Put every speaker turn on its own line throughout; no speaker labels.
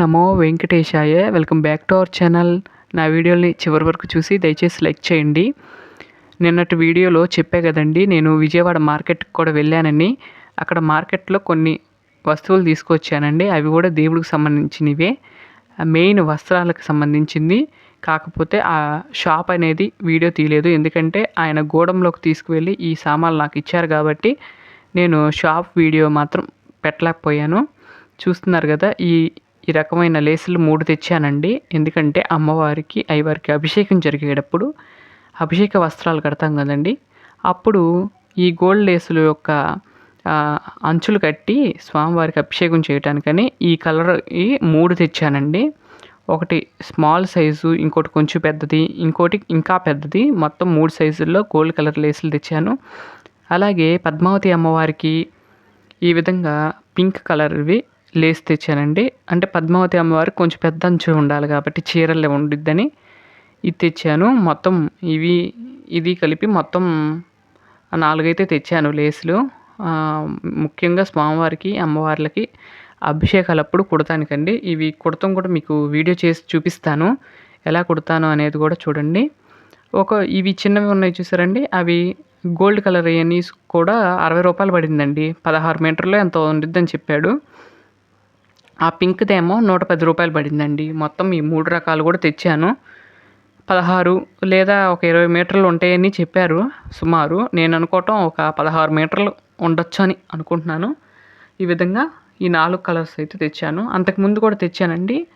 Namo Venkatesaya. Welcome back to our channel. నా వీడియోని చివరి వరకు చూసి దయచేసి లైక్ చేయండి. నిన్నటి వీడియోలో చెప్పే కదండి నేను విజయవాడ మార్కెట్కి కూడా వెళ్ళానని అక్కడ మార్కెట్లో కొన్ని వస్తువులు తీసుకొచ్చానండి. అవి కూడా దేవుడికి సంబంధించినవే. మెయిన్ వస్త్రాలకు సంబంధించింది. కాకపోతే ఆ షాప్ అనేది వీడియో తీయలేదు. ఎందుకంటే ఆయన గోడంలోకి తీసుకువెళ్ళి ఈ సామాన్లు నాకు ఇచ్చారు కాబట్టి నేను షాప్ వీడియో మాత్రం పెట్టలేకపోయాను. చూస్తున్నారు కదా ఈ ఈ రకమైన లేసులు మూడు తెచ్చానండి. ఎందుకంటే అమ్మవారికి అయ్యవారికి అభిషేకం జరిగేటప్పుడు అభిషేక వస్త్రాలు కడతాం కదండి. అప్పుడు ఈ గోల్డ్ లేసుల యొక్క అంచులు కట్టి స్వామివారికి అభిషేకం చేయటానికని ఈ కలర్ ఈ మూడు తెచ్చానండి. ఒకటి స్మాల్ సైజు ఇంకోటి కొంచెం పెద్దది ఇంకోటి ఇంకా పెద్దది. మొత్తం మూడు సైజుల్లో గోల్డ్ కలర్ లేసులు తెచ్చాను. అలాగే పద్మావతి అమ్మవారికి ఈ విధంగా పింక్ కలర్వి లేస్ తెచ్చానండి. అంటే పద్మావతి అమ్మవారికి కొంచెం పెద్ద అంచు ఉండాలి కాబట్టి చీరలే ఉండిద్దని ఇది తెచ్చాను. మొత్తం ఇవి ఇది కలిపి మొత్తం నాలుగైతే తెచ్చాను లేసులు. ముఖ్యంగా స్వామివారికి అమ్మవార్లకి అభిషేకాలప్పుడు కుడతానికండి. ఇవి కుడతాం కూడా మీకు వీడియో చేసి చూపిస్తాను. ఎలా కుడతాను అనేది కూడా చూడండి. ఒక ఇవి చిన్నవి ఉన్నాయి చూసారండి. అవి గోల్డ్ కలర్ అని కూడా అరవై రూపాయలు పడిందండి. పదహారు మీటర్లో ఎంతో ఉండిద్దని చెప్పాడు. ఆ పింక్దేమో నూట పది రూపాయలు పడిందండి. మొత్తం ఈ మూడు రకాలు కూడా తెచ్చాను. పదహారు లేదా ఒక ఇరవై మీటర్లు ఉంటాయని చెప్పారు. సుమారు నేను అనుకోవటం ఒక పదహారు మీటర్లు ఉండొచ్చు అని అనుకుంటున్నాను. ఈ విధంగా ఈ నాలుగు కలర్స్ అయితే తెచ్చాను. అంతకుముందు కూడా తెచ్చానండి.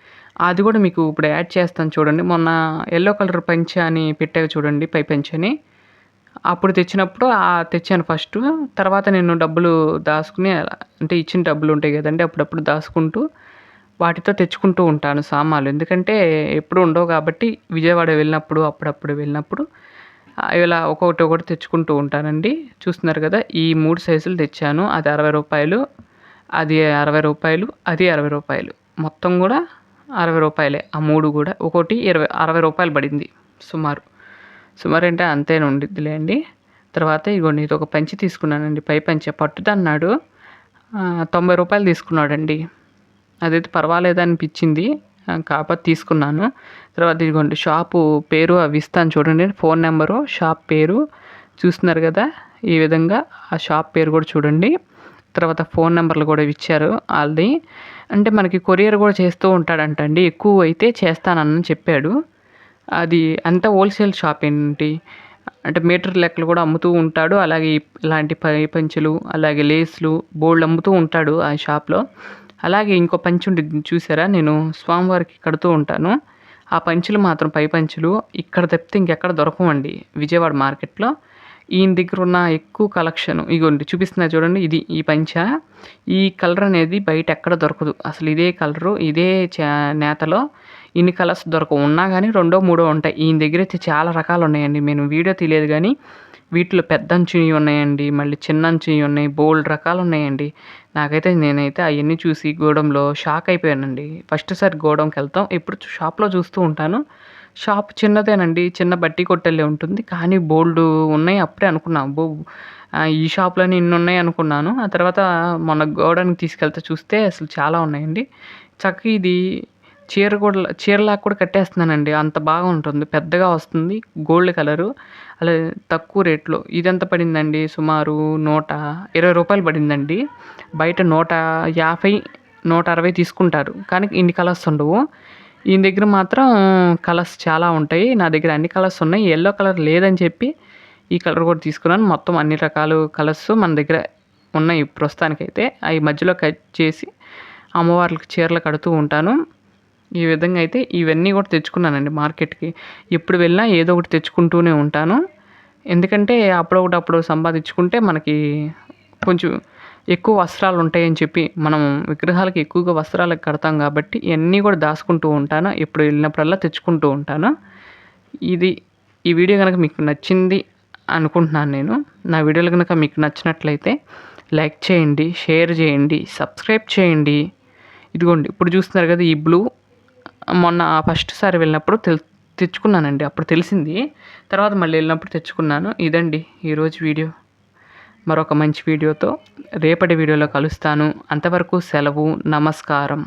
అది కూడా మీకు ఇప్పుడు యాడ్ చేస్తాను చూడండి. మొన్న ఎల్లో కలర్ పంచ అని పెట్టావు చూడండి పై పంచని. అప్పుడు తెచ్చినప్పుడు తెచ్చాను ఫస్ట్ తర్వాత నేను డబ్బులు దాచుకుని అంటే ఇచ్చిన డబ్బులు ఉంటాయి కదండి అప్పుడప్పుడు దాచుకుంటూ వాటితో తెచ్చుకుంటూ ఉంటాను సామాన్లు. ఎందుకంటే ఎప్పుడు ఉండవు కాబట్టి విజయవాడ వెళ్ళినప్పుడు అప్పుడప్పుడు వెళ్ళినప్పుడు ఇలా ఒక్కొక్కటి ఒకటి తెచ్చుకుంటూ ఉంటానండి. చూస్తున్నారు కదా ఈ మూడు సైజులు తెచ్చాను. అది అరవై రూపాయలు అది అరవై రూపాయలు అది అరవై రూపాయలు. మొత్తం కూడా అరవై రూపాయలే. ఆ మూడు కూడా ఒకటి ఇరవై అరవై రూపాయలు పడింది సుమారు. సుమారంటే అంతే ఉండిద్దిలే అండి. తర్వాత ఇగోండి ఇది ఒక పంచి తీసుకున్నానండి. పై పంచి పట్టుదన్నాడు. తొంభై రూపాయలు తీసుకున్నాడండి. అదైతే పర్వాలేదు అనిపించింది. కాకపోతే తీసుకున్నాను. తర్వాత ఇదిగోండి షాపు పేరు అవి ఇస్తాను చూడండి. ఫోన్ నెంబరు షాప్ పేరు చూస్తున్నారు కదా. ఈ విధంగా ఆ షాప్ పేరు కూడా చూడండి. తర్వాత ఫోన్ నెంబర్లు కూడా ఇచ్చారు వాళ్ళది అంటే మనకి కొరియర్ కూడా చేస్తూ ఉంటాడంటండి. ఎక్కువ అయితే చేస్తానని చెప్పాడు. అది అంతా హోల్సేల్ షాప్ ఏంటి? అంటే మీటర్ లెక్కలు కూడా అమ్ముతూ ఉంటాడు. అలాగే ఇలాంటి పై పంచులు అలాగే లేస్లు బోల్డ్ అమ్ముతూ ఉంటాడు ఆ షాప్లో. అలాగే ఇంకో పంచి ఉంటుంది చూసారా? నేను స్వామివారికి కడుతూ ఉంటాను. ఆ పంచులు మాత్రం పై పంచులు. ఇక్కడ తప్పితే ఇంకెక్కడ దొరకవండి విజయవాడ మార్కెట్లో. ఈయన దగ్గర ఉన్న ఎక్కువ కలెక్షన్ ఇగోండి చూపిస్తున్నా చూడండి ఇది ఈ పంచ. ఈ కలర్ అనేది బయట ఎక్కడ దొరకదు. అసలు ఇదే కలరు ఇదే నేతలో ఇన్ని కలర్స్ దొరకవు. ఉన్నా కానీ రెండో మూడో ఉంటాయి. ఈయన దగ్గర అయితే చాలా రకాలు ఉన్నాయండి. నేను వీడియో తెలియదు కానీ వీటిలో పెద్ద అంచుని ఉన్నాయండి మళ్ళీ చిన్న అంచుని ఉన్నాయి బోల్డ్ రకాలు ఉన్నాయండి. నాకైతే నేనైతే అవన్నీ చూసి గోడంలో షాక్ అయిపోయానండి. ఫస్ట్ సారి గోడంకి వెళ్తాం ఇప్పుడు షాప్లో చూస్తూ ఉంటాను. షాప్ చిన్నదేనండి చిన్న బట్టి కొట్టెలే ఉంటుంది. కానీ బోల్డ్ ఉన్నాయి అప్పుడే అనుకున్నాను బో ఈ షాప్లోనే ఇన్ని ఉన్నాయి అనుకున్నాను. ఆ తర్వాత మొన్న గోడానికి తీసుకెళ్తే చూస్తే అసలు చాలా ఉన్నాయండి. చక్కగా ఇది చీర కూడా చీరలాగా కూడా కట్టేస్తున్నానండి. అంత బాగా ఉంటుంది. పెద్దగా వస్తుంది గోల్డ్ కలరు అలా తక్కువ రేట్లో. ఇది ఎంత పడిందండి? సుమారు నూట ఇరవై రూపాయలు పడిందండి. బయట నూట యాభై నూట అరవై తీసుకుంటారు. కానీ ఇన్ని కలర్స్ ఉండవు. ఈయన దగ్గర మాత్రం కలర్స్ చాలా ఉంటాయి. నా దగ్గర అన్ని కలర్స్ ఉన్నాయి. ఎల్లో కలర్ లేదని చెప్పి ఈ కలర్ కూడా తీసుకున్నాను. మొత్తం అన్ని రకాల కలర్స్ మన దగ్గర ఉన్నాయి ప్రస్తుతానికైతే. అవి మధ్యలో కట్ చేసి అమ్మవార్లకు చీరలు కడుతూ ఉంటాను. ఈ విధంగా అయితే ఇవన్నీ కూడా తెచ్చుకున్నానండి మార్కెట్కి. ఎప్పుడు వెళ్ళినా ఏదో ఒకటి తెచ్చుకుంటూనే ఉంటాను. ఎందుకంటే అప్పుడొకటి అప్పుడు సంపాదించుకుంటే మనకి కొంచెం ఎక్కువ వస్త్రాలు ఉంటాయని చెప్పి మనం విగ్రహాలకి ఎక్కువగా వస్త్రాలకు కడతాం కాబట్టి ఇవన్నీ కూడా దాచుకుంటూ ఉంటాను? ఎప్పుడు వెళ్ళినప్పుడల్లా తెచ్చుకుంటూ ఉంటాను? ఇది ఈ వీడియో కనుక మీకు నచ్చింది అనుకుంటున్నాను నేను. నా వీడియోలు కనుక మీకు నచ్చినట్లయితే లైక్ చేయండి షేర్ చేయండి సబ్స్క్రైబ్ చేయండి. ఇదిగోండి ఇప్పుడు చూస్తున్నారు కదా ఈ బ్లూ. మొన్న ఫస్ట్ సారి వెళ్ళినప్పుడు తెల్ తెచ్చుకున్నానండి. అప్పుడు తెలిసింది. తర్వాత మళ్ళీ వెళ్ళినప్పుడు తెచ్చుకున్నాను. ఇదండి ఈరోజు వీడియో. మరొక మంచి వీడియోతో రేపటి వీడియోలో కలుస్తాను. అంతవరకు సెలవు నమస్కారం.